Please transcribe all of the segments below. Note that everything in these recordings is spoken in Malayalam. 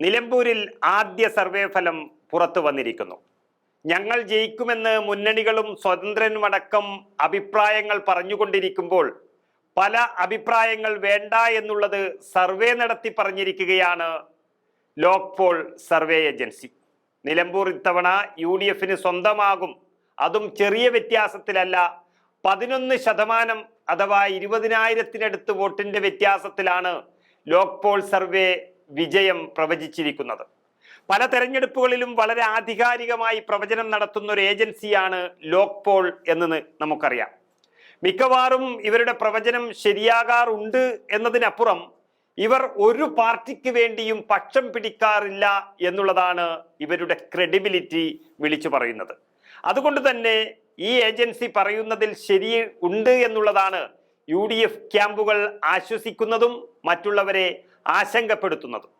നിലമ്പൂരിൽ ആദ്യ സർവേ ഫലം പുറത്തു വന്നിരിക്കുന്നു. ഞങ്ങൾ ജയിക്കുമെന്ന് മുന്നണികളും സ്വതന്ത്രനുമടക്കം അഭിപ്രായങ്ങൾ പറഞ്ഞുകൊണ്ടിരിക്കുമ്പോൾ പല അഭിപ്രായങ്ങൾ വേണ്ട എന്നുള്ളത് സർവേ നടത്തി പറഞ്ഞിരിക്കുകയാണ് ലോക്പോൾ സർവേ ഏജൻസി. നിലമ്പൂർ ഇത്തവണ യു ഡി എഫിന് സ്വന്തമാകും. അതും ചെറിയ വ്യത്യാസത്തിലല്ല പതിനൊന്ന് ശതമാനം അഥവാ ഇരുപതിനായിരത്തിനടുത്ത് വോട്ടിന്റെ വ്യത്യാസത്തിലാണ് ലോക് പോൾ സർവേ വിജയം പ്രവചിച്ചിരിക്കുന്നത്. പല തെരഞ്ഞെടുപ്പുകളിലും വളരെ ആധികാരികമായി പ്രവചനം നടത്തുന്ന ഒരു ഏജൻസിയാണ് ലോക്പോൾ എന്ന് നമുക്കറിയാം. മിക്കവാറും ഇവരുടെ പ്രവചനം ശരിയാകാറുണ്ട് എന്നതിനപ്പുറം ഇവർ ഒരു പാർട്ടിക്ക് വേണ്ടിയും പക്ഷം പിടിക്കാറില്ല എന്നുള്ളതാണ് ഇവരുടെ ക്രെഡിബിലിറ്റി വിളിച്ചു പറയുന്നത്. അതുകൊണ്ട് തന്നെ ഈ ഏജൻസി പറയുന്നതിൽ ശരി ഉണ്ട് എന്നുള്ളതാണ് യു ഡി എഫ് ക്യാമ്പുകൾ ആശ്വസിക്കുന്നതും മറ്റുള്ളവരെ ആശങ്കപ്പെടുത്തുന്നതും.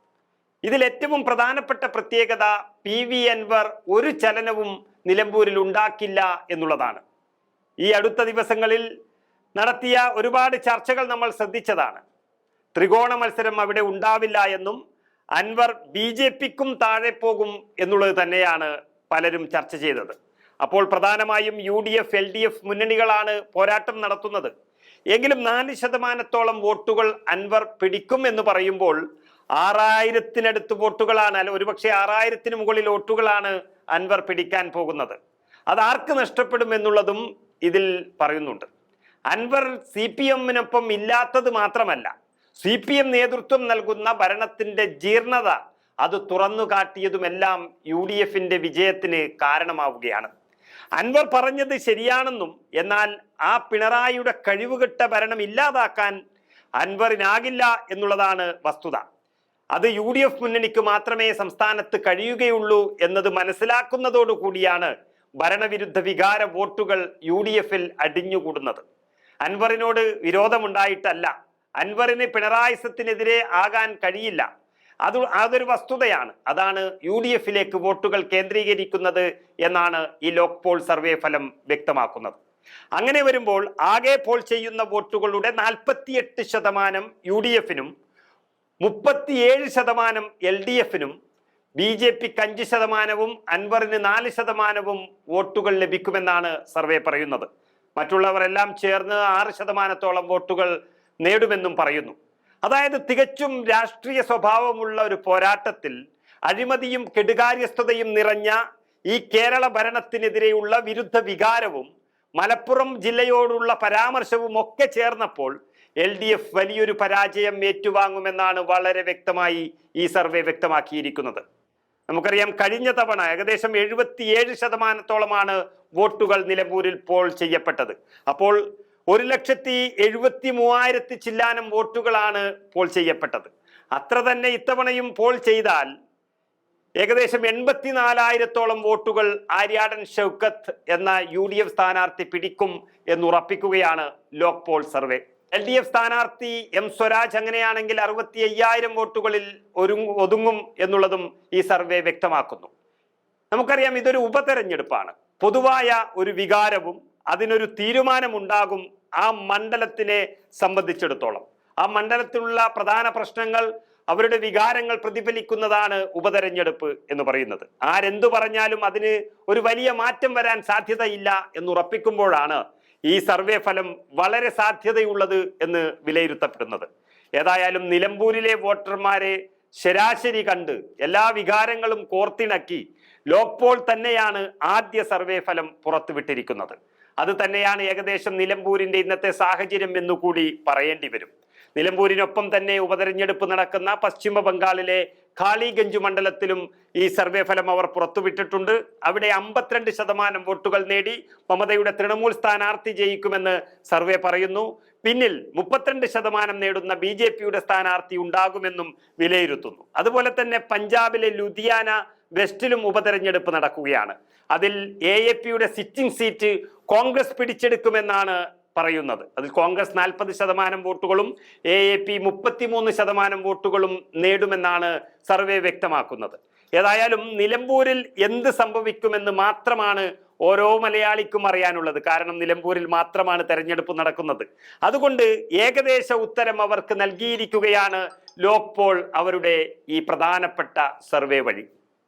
ഇതിൽ ഏറ്റവും പ്രധാനപ്പെട്ട പ്രത്യേകത പി വി അൻവർ ഒരു ചലനവും നിലമ്പൂരിൽ ഉണ്ടാക്കില്ല എന്നുള്ളതാണ്. ഈ അടുത്ത ദിവസങ്ങളിൽ നടത്തിയ ഒരുപാട് ചർച്ചകൾ നമ്മൾ ശ്രദ്ധിച്ചതാണ്. ത്രികോണ മത്സരം അവിടെ ഉണ്ടാവില്ല എന്നും അൻവർ ബി ജെ പിക്കും താഴെ പോകും എന്നുള്ളത് തന്നെയാണ് പലരും ചർച്ച ചെയ്തത്. അപ്പോൾ പ്രധാനമായും U D F L D F മുന്നണികളാണ് പോരാട്ടം നടത്തുന്നത്. എങ്കിലും നാല് ശതമാനത്തോളം വോട്ടുകൾ അൻവർ പിടിക്കും എന്ന് പറയുമ്പോൾ ആറായിരത്തിനടുത്ത് വോട്ടുകളാണ് അല്ല ഒരുപക്ഷെ ആറായിരത്തിന് മുകളിൽ വോട്ടുകളാണ് അൻവർ പിടിക്കാൻ പോകുന്നത്. അത് ആർക്ക് നഷ്ടപ്പെടും എന്നുള്ളതും ഇതിൽ പറയുന്നുണ്ട്. അൻവർ സി പി എമ്മിനൊപ്പം ഇല്ലാത്തത് മാത്രമല്ല സി പി എം നേതൃത്വം നൽകുന്ന ഭരണത്തിന്റെ ജീർണത അത് തുറന്നു കാട്ടിയതുമെല്ലാം യു ഡി എഫിന്റെ വിജയത്തിന് കാരണമാവുകയാണ്. അൻവർ പറഞ്ഞത് ശരിയാണെന്നും എന്നാൽ ആ പിണറായിയുടെ കഴിവുകെട്ട ഭരണം ഇല്ലാതാക്കാൻ അൻവറിനാകില്ല എന്നുള്ളതാണ് വസ്തുത. അത് യു ഡി എഫ് മുന്നണിക്ക് മാത്രമേ സംസ്ഥാനത്ത് കഴിയുകയുള്ളൂ എന്നത് മനസ്സിലാക്കുന്നതോടുകൂടിയാണ് ഭരണവിരുദ്ധ വികാര വോട്ടുകൾ യു ഡി എഫിൽ അടിഞ്ഞുകൂടുന്നത്. അൻവറിനോട് വിരോധമുണ്ടായിട്ടല്ല. അൻവറിന് പിണറായിസത്തിനെതിരെ ആകാൻ കഴിയില്ല. അത് അതൊരു വസ്തുതയാണ്. അതാണ് യു ഡി എഫിലേക്ക് വോട്ടുകൾ കേന്ദ്രീകരിക്കുന്നത് എന്നാണ് ഈ ലോക് പോൾ സർവേ ഫലം വ്യക്തമാക്കുന്നത്. അങ്ങനെ വരുമ്പോൾ ആകെ പോൾ ചെയ്യുന്ന വോട്ടുകളുടെ നാൽപ്പത്തിയെട്ട് ശതമാനം യു ഡി എഫിനും മുപ്പത്തിയേഴ് ശതമാനം എൽ ഡി എഫിനും ബി ജെ പിക്ക് അഞ്ച് ശതമാനവും അൻവറിന് നാല് ശതമാനവും വോട്ടുകൾ ലഭിക്കുമെന്നാണ് സർവേ പറയുന്നത്. മറ്റുള്ളവരെല്ലാം ചേർന്ന് ആറ് ശതമാനത്തോളം വോട്ടുകൾ നേടുമെന്നും പറയുന്നു. അതായത് തികച്ചും രാഷ്ട്രീയ സ്വഭാവമുള്ള ഒരു പോരാട്ടത്തിൽ അഴിമതിയും കെടുകാര്യസ്ഥതയും നിറഞ്ഞ ഈ കേരള ഭരണത്തിനെതിരെയുള്ള വിരുദ്ധ വികാരവും മലപ്പുറം ജില്ലയോടുള്ള പരാമർശവും ഒക്കെ ചേർന്നപ്പോൾ എൽ ഡി എഫ് വലിയൊരു പരാജയം ഏറ്റുവാങ്ങുമെന്നാണ് വളരെ വ്യക്തമായി ഈ സർവേ വ്യക്തമാക്കിയിരിക്കുന്നത്. നമുക്കറിയാം കഴിഞ്ഞ തവണ ഏകദേശം എഴുപത്തിയേഴ് ശതമാനത്തോളമാണ് വോട്ടുകൾ നിലമ്പൂരിൽ പോൾ ചെയ്യപ്പെട്ടത്. അപ്പോൾ ഒരു ലക്ഷത്തി എഴുപത്തി മൂവായിരത്തി ചില്ലാനം വോട്ടുകളാണ് പോൾ ചെയ്യപ്പെട്ടത്. അത്ര തന്നെ ഇത്തവണയും പോൾ ചെയ്താൽ ഏകദേശം എൺപത്തിനാലായിരത്തോളം വോട്ടുകൾ ആര്യാടൻ ഷൗക്കത്ത് എന്ന യു ഡി എഫ് സ്ഥാനാർത്ഥി പിടിക്കും എന്നുറപ്പിക്കുകയാണ് Lok Poll survey. L D F സ്ഥാനാർത്ഥി എം സ്വരാജ് അങ്ങനെയാണെങ്കിൽ അറുപത്തി അയ്യായിരം വോട്ടുകളിൽ ഒതുങ്ങും എന്നുള്ളതും ഈ സർവേ വ്യക്തമാക്കുന്നു. നമുക്കറിയാം ഇതൊരു ഉപതെരഞ്ഞെടുപ്പാണ്. പൊതുവായ ഒരു വികാരവും അതിനൊരു തീരുമാനമുണ്ടാകും ആ മണ്ഡലത്തിനെ സംബന്ധിച്ചിടത്തോളം. ആ മണ്ഡലത്തിലുള്ള പ്രധാന പ്രശ്നങ്ങൾ അവരുടെ വികാരങ്ങൾ പ്രതിഫലിക്കുന്നതാണ് ഉപതെരഞ്ഞെടുപ്പ് എന്ന് പറയുന്നത്. ആരെന്തു പറഞ്ഞാലും അതിന് ഒരു വലിയ മാറ്റം വരാൻ സാധ്യതയില്ല എന്ന് ഉറപ്പിക്കുമ്പോഴാണ് ഈ സർവേ ഫലം വളരെ സാധ്യതയുള്ളത് എന്ന് വിലയിരുത്തപ്പെടുന്നത്. ഏതായാലും നിലമ്പൂരിലെ വോട്ടർമാരെ ശരാശരി കണ്ട് എല്ലാ വികാരങ്ങളും കോർത്തിണക്കി ലോക് പോൾ തന്നെയാണ് ആദ്യ സർവേ ഫലം പുറത്തുവിട്ടിരിക്കുന്നത്. അത് തന്നെയാണ് ഏകദേശം നിലമ്പൂരിന്റെ ഇന്നത്തെ സാഹചര്യം എന്നുകൂടി പറയേണ്ടി വരും. നിലമ്പൂരിനൊപ്പം തന്നെ ഉപതെരഞ്ഞെടുപ്പ് നടക്കുന്ന പശ്ചിമ ബംഗാളിലെ ഖാളിഗഞ്ച് മണ്ഡലത്തിലും ഈ സർവേ ഫലം അവർ പുറത്തുവിട്ടിട്ടുണ്ട്. അവിടെ അമ്പത്തിരണ്ട് ശതമാനം വോട്ടുകൾ നേടി മമതയുടെ തൃണമൂൽ സ്ഥാനാർത്ഥി ജയിക്കുമെന്ന് സർവേ പറയുന്നു. പിന്നിൽ മുപ്പത്തിരണ്ട് ശതമാനം നേടുന്ന ബി ജെ പിയുടെ സ്ഥാനാർത്ഥി ഉണ്ടാകുമെന്നും വിലയിരുത്തുന്നു. അതുപോലെ തന്നെ പഞ്ചാബിലെ ലുധിയാന വെസ്റ്റിലും ഉപതെരഞ്ഞെടുപ്പ് നടക്കുകയാണ്. അതിൽ എ എ പിയുടെ സിറ്റിംഗ് സീറ്റ് കോൺഗ്രസ് പിടിച്ചെടുക്കുമെന്നാണ് പറയുന്നത്. അതിൽ കോൺഗ്രസ് നാൽപ്പത് ശതമാനം വോട്ടുകളും എ എ പി മുപ്പത്തിമൂന്ന് ശതമാനം വോട്ടുകളും നേടുമെന്നാണ് സർവേ വ്യക്തമാക്കുന്നത്. ഏതായാലും നിലമ്പൂരിൽ എന്ത് സംഭവിക്കുമെന്ന് മാത്രമാണ് ഓരോ മലയാളിക്കും അറിയാനുള്ളത്. കാരണം നിലമ്പൂരിൽ മാത്രമാണ് തെരഞ്ഞെടുപ്പ് നടക്കുന്നത്. അതുകൊണ്ട് ഏകദേശ ഉത്തരം അവർക്ക് നൽകിയിരിക്കുകയാണ് ലോക്പോൾ അവരുടെ ഈ പ്രധാനപ്പെട്ട സർവേ വഴി.